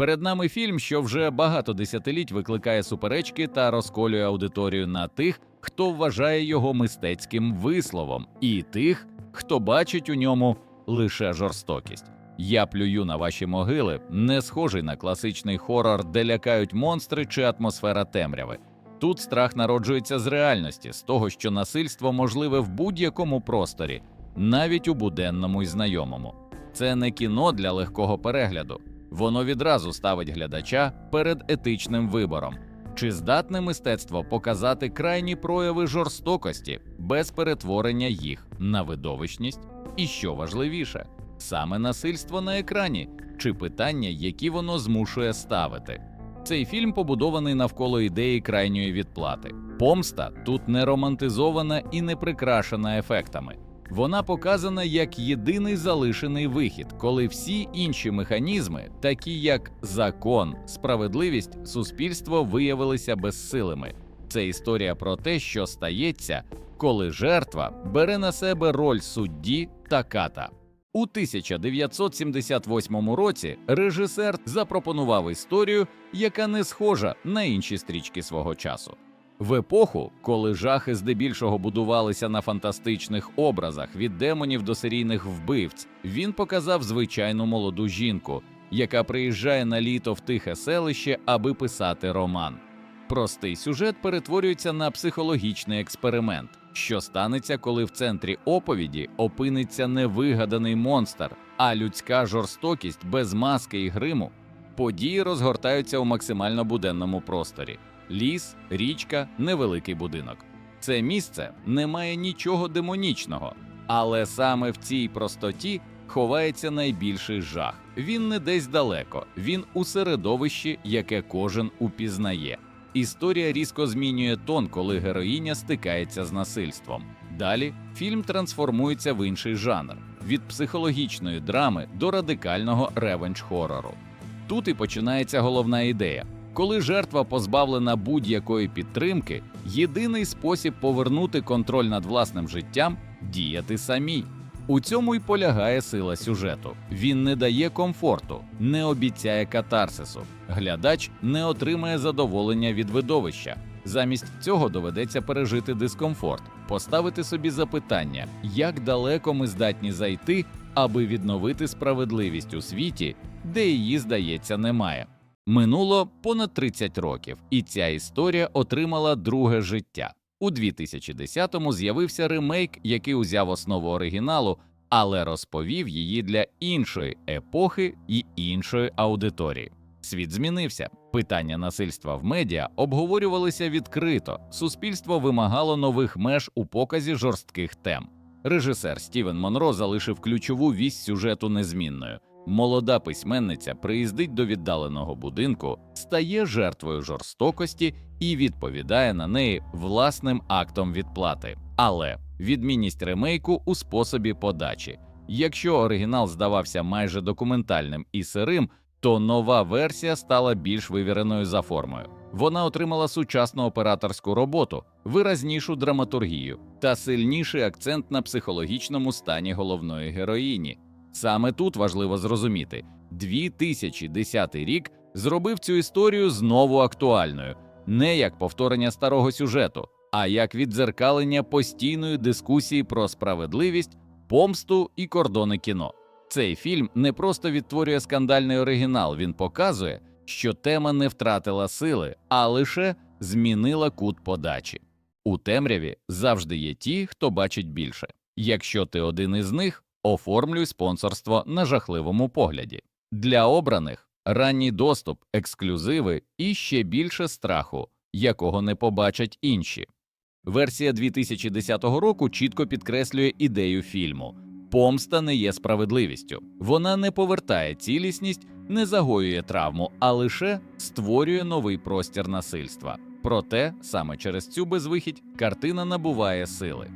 Перед нами фільм, що вже багато десятиліть викликає суперечки та розколює аудиторію на тих, хто вважає його мистецьким висловом, і тих, хто бачить у ньому лише жорстокість. Я плюю на ваші могили, не схожий на класичний хорор, де лякають монстри чи атмосфера темряви. Тут страх народжується з реальності, з того, що насильство можливе в будь-якому просторі, навіть у буденному і знайомому. Це не кіно для легкого перегляду. Воно відразу ставить глядача перед етичним вибором. Чи здатне мистецтво показати крайні прояви жорстокості без перетворення їх на видовищність? І що важливіше, саме насильство на екрані чи питання, які воно змушує ставити? Цей фільм побудований навколо ідеї крайньої відплати. Помста тут не романтизована і не прикрашена ефектами. Вона показана як єдиний залишений вихід, коли всі інші механізми, такі як закон, справедливість, суспільство виявилися безсилими. Це історія про те, що стається, коли жертва бере на себе роль судді та ката. У 1978 році режисер запропонував історію, яка не схожа на інші стрічки свого часу. В епоху, коли жахи здебільшого будувалися на фантастичних образах від демонів до серійних вбивць, він показав звичайну молоду жінку, яка приїжджає на літо в тихе селище, аби писати роман. Простий сюжет перетворюється на психологічний експеримент, що станеться, коли в центрі оповіді опиниться не вигаданий монстр, а людська жорстокість без маски і гриму. Події розгортаються у максимально буденному просторі ліс, річка, невеликий будинок. Це місце не має нічого демонічного, але саме в цій простоті ховається найбільший жах. Він не десь далеко, він у середовищі, яке кожен упізнає. Історія різко змінює тон, коли героїня стикається з насильством. Далі фільм трансформується в інший жанр від психологічної драми до радикального ревенж-хорору. Тут і починається головна ідея. Коли жертва позбавлена будь-якої підтримки, єдиний спосіб повернути контроль над власним життям діяти самій. У цьому й полягає сила сюжету. Він не дає комфорту, не обіцяє катарсису. Глядач не отримає задоволення від видовища. Замість цього доведеться пережити дискомфорт, поставити собі запитання, як далеко ми здатні зайти, аби відновити справедливість у світі, де її, здається, немає. Минуло понад 30 років, і ця історія отримала друге життя. У 2010-му з'явився ремейк, який узяв основу оригіналу, але розповів її для іншої епохи і іншої аудиторії. Світ змінився. Питання насильства в медіа обговорювалися відкрито. Суспільство вимагало нових меж у показі жорстких тем. Режисер Стівен Монро залишив ключову вісь сюжету незмінною. Молода письменниця приїздить до віддаленого будинку, стає жертвою жорстокості і відповідає на неї власним актом відплати. Але відмінність ремейку у способі подачі. Якщо оригінал здавався майже документальним і сирим, то нова версія стала більш вивіреною за формою. Вона отримала сучасну операторську роботу, виразнішу драматургію та сильніший акцент на психологічному стані головної героїні. Саме тут важливо зрозуміти, 2010 рік зробив цю історію знову актуальною, не як повторення старого сюжету, а як віддзеркалення постійної дискусії про справедливість, помсту і кордони кіно. Цей фільм не просто відтворює скандальний оригінал, він показує, що тема не втратила сили, а лише змінила кут подачі. У темряві завжди є ті, хто бачить більше. Якщо ти один із них, оформлюй спонсорство на жахливому погляді. Для обраних ранній доступ, ексклюзиви і ще більше страху, якого не побачать інші. Версія 2010 року чітко підкреслює ідею фільму. Помста не є справедливістю. Вона не повертає цілісність, не загоює травму, а лише створює новий простір насильства. Проте саме через цю безвихідь картина набуває сили.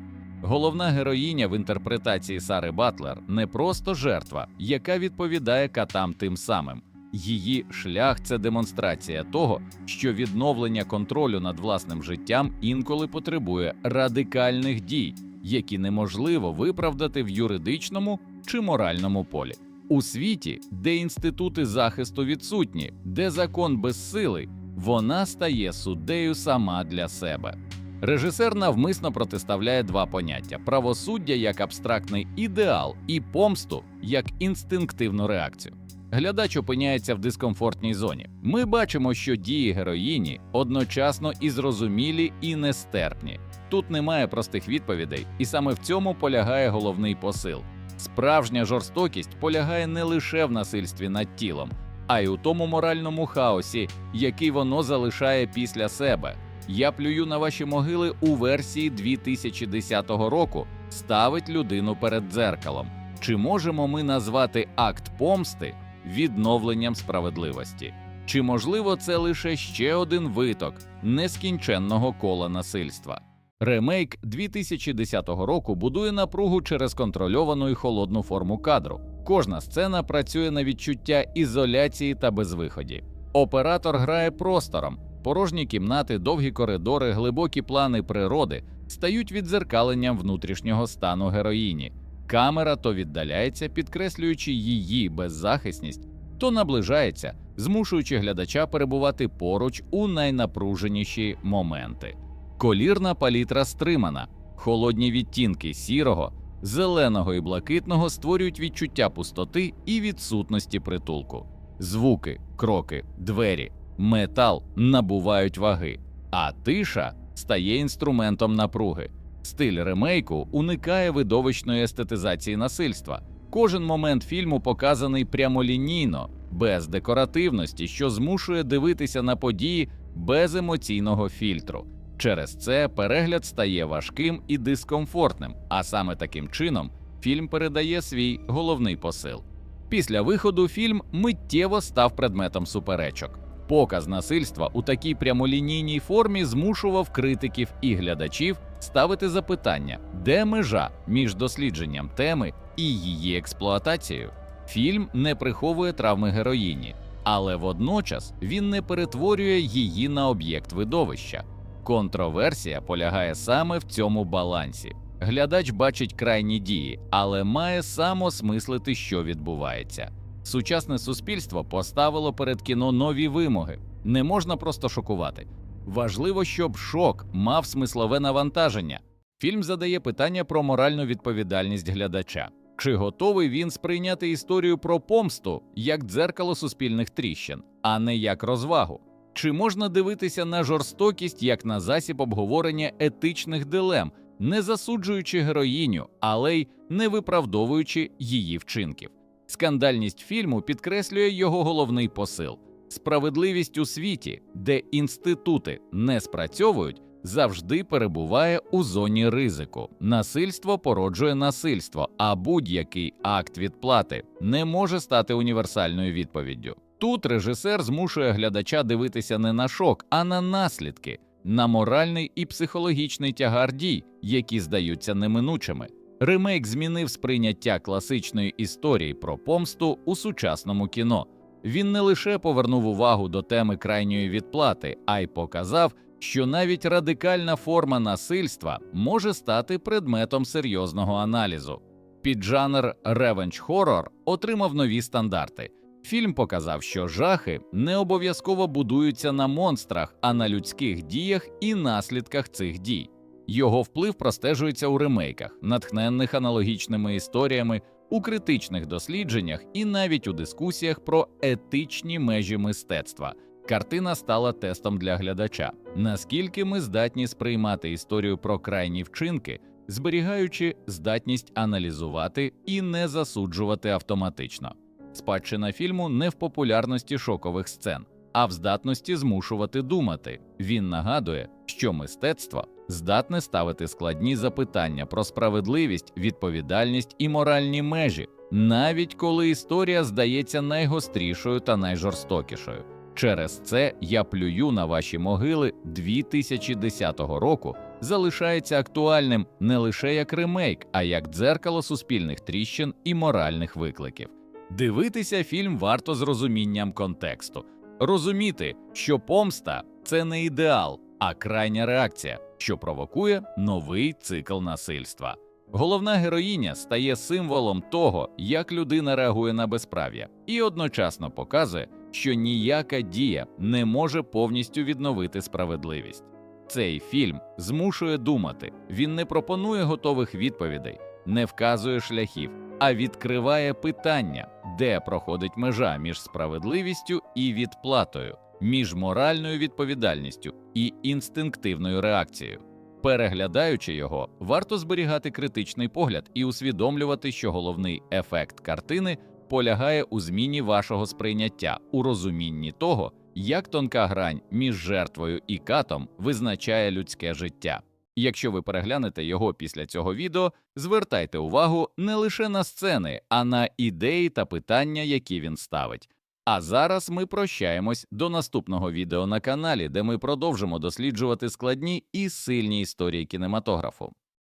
Головна героїня в інтерпретації Сари Батлер не просто жертва, яка відповідає катам тим самим. Її шлях це демонстрація того, що відновлення контролю над власним життям інколи потребує радикальних дій, які неможливо виправдати в юридичному чи моральному полі. У світі, де інститути захисту відсутні, де закон безсилий, вона стає суддею сама для себе. Режисер навмисно протиставляє два поняття: правосуддя як абстрактний ідеал і помсту як інстинктивну реакцію. Глядач опиняється в дискомфортній зоні. Ми бачимо, що дії героїні одночасно і зрозумілі, і нестерпні. Тут немає простих відповідей, і саме в цьому полягає головний посил. Справжня жорстокість полягає не лише в насильстві над тілом, а й у тому моральному хаосі, який воно залишає після себе. Я плюю на ваші могили у версії 2010 року ставить людину перед дзеркалом. Чи можемо ми назвати акт помсти відновленням справедливості? Чи можливо це лише ще один виток нескінченного кола насильства? Ремейк 2010 року будує напругу через контрольовану і холодну форму кадру. Кожна сцена працює на відчуття ізоляції та безвиході. Оператор грає простором, порожні кімнати, довгі коридори, глибокі плани природи стають відзеркаленням внутрішнього стану героїні. Камера то віддаляється, підкреслюючи її беззахисність, то наближається, змушуючи глядача перебувати поруч у найнапруженіші моменти. Колірна палітра стримана, холодні відтінки сірого, зеленого і блакитного створюють відчуття пустоти і відсутності притулку. Звуки, кроки, двері, метал набувають ваги, а тиша стає інструментом напруги. Стиль ремейку уникає видовищної естетизації насильства. Кожен момент фільму показаний прямолінійно, без декоративності, що змушує дивитися на події без емоційного фільтру. Через це перегляд стає важким і дискомфортним, а саме таким чином фільм передає свій головний посил. Після виходу фільм миттєво став предметом суперечок. Показ насильства у такій прямолінійній формі змушував критиків і глядачів ставити запитання, де межа між дослідженням теми і її експлуатацією. Фільм не приховує травми героїні, але водночас він не перетворює її на об'єкт видовища. Контроверсія полягає саме в цьому балансі. Глядач бачить крайні дії, але має самосмислити, що відбувається. Сучасне суспільство поставило перед кіно нові вимоги. Не можна просто шокувати. Важливо, щоб шок мав смислове навантаження. Фільм задає питання про моральну відповідальність глядача. Чи готовий він сприйняти історію про помсту як дзеркало суспільних тріщин, а не як розвагу? Чи можна дивитися на жорстокість як на засіб обговорення етичних дилем, не засуджуючи героїню, але й не виправдовуючи її вчинків? Скандальність фільму підкреслює його головний посил: справедливість у світі, де інститути не спрацьовують, завжди перебуває у зоні ризику. Насильство породжує насильство, а будь-який акт відплати не може стати універсальною відповіддю. Тут режисер змушує глядача дивитися не на шок, а на наслідки, на моральний і психологічний тягар дій, які здаються неминучими. Ремейк змінив сприйняття класичної історії про помсту у сучасному кіно. Він не лише повернув увагу до теми крайньої відплати, а й показав, що навіть радикальна форма насильства може стати предметом серйозного аналізу. Піджанр ревенч хоррор отримав нові стандарти. Фільм показав, що жахи не обов'язково будуються на монстрах, а на людських діях і наслідках цих дій. Його вплив простежується у ремейках, натхненних аналогічними історіями, у критичних дослідженнях і навіть у дискусіях про етичні межі мистецтва. Картина стала тестом для глядача, наскільки ми здатні сприймати історію про крайні вчинки, зберігаючи здатність аналізувати і не засуджувати автоматично. Спадщина фільму не в популярності шокових сцен, а в здатності змушувати думати. Він нагадує, що мистецтво здатне ставити складні запитання про справедливість, відповідальність і моральні межі, навіть коли історія здається найгострішою та найжорстокішою. Через це я плюю на ваші могили 2010 року залишається актуальним не лише як ремейк, а як дзеркало суспільних тріщин і моральних викликів. Дивитися фільм варто з розумінням контексту, розуміти, що помста це не ідеал, а крайня реакція, що провокує новий цикл насильства. Головна героїня стає символом того, як людина реагує на безправ'я, і одночасно показує, що ніяка дія не може повністю відновити справедливість. Цей фільм змушує думати, він не пропонує готових відповідей, не вказує шляхів, а відкриває питання, де проходить межа між справедливістю і відплатою, між моральною відповідальністю і інстинктивною реакцією. Переглядаючи його, варто зберігати критичний погляд і усвідомлювати, що головний ефект картини полягає у зміні вашого сприйняття, у розумінні того, як тонка грань між жертвою і катом визначає людське життя. Якщо ви переглянете його після цього відео, звертайте увагу не лише на сцени, а на ідеї та питання, які він ставить. А зараз ми прощаємось до наступного відео на каналі, де ми продовжимо досліджувати складні і сильні історії кінематографу.